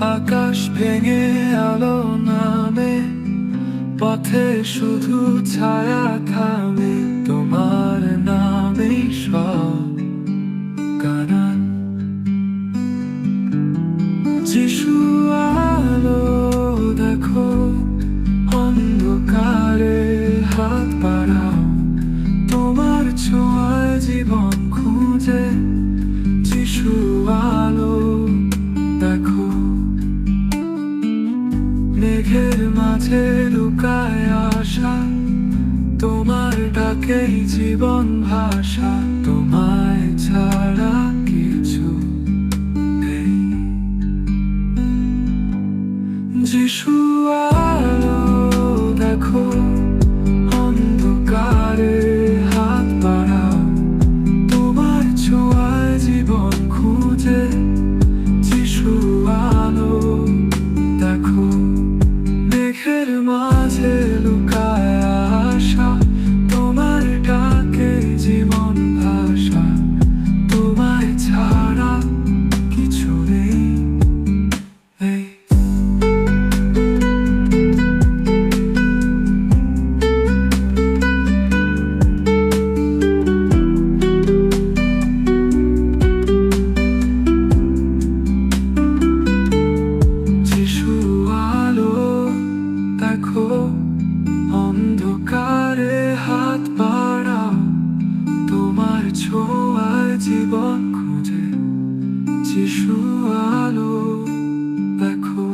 আকাশ ভেঙে আলো নামে, পথে শুধু ছায়া খামে তোমার নামে সব যিশু আলো দেখো, অন্ধকারে হাত বাড়াও, তোমার ছোঁয়া জীবন মেঘের মাঝে লুকায় আসা তোমার ডাকেই জীবন ভাষা তোমায় ছাড়া কিছু নেই। অন্ধকারে হাত বাড়াও তোমার ছোঁয়ায় জীবন খুঁজে, যিশু আলো, দেখো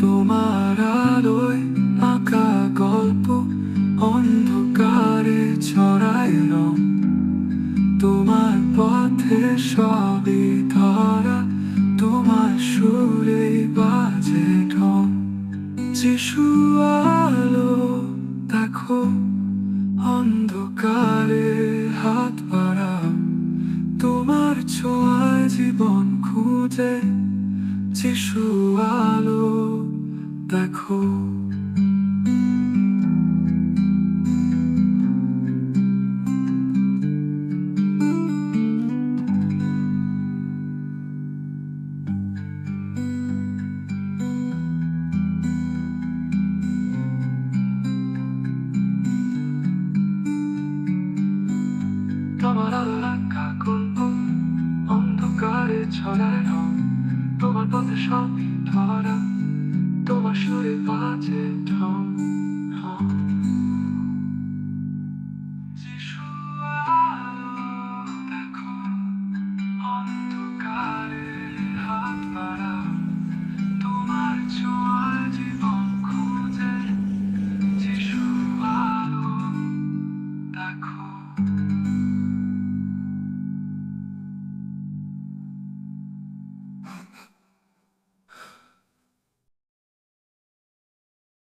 তোমার আলোয় আঁকা গল্প, অন্ধকারে ছড়ায় রং। তোমার পথে সবই ধরা, তোমার সুরে বাজে ঢং। যিশু অন্ধকারে হাত বাড়াও তোমার ছোঁয়ায় জীবন খুঁজে যিশু আলো দেখো। আলাকা অন্ধকারে ছড়ায় রং তোমার পথে সবই ধরা তোমার সুরে বাজে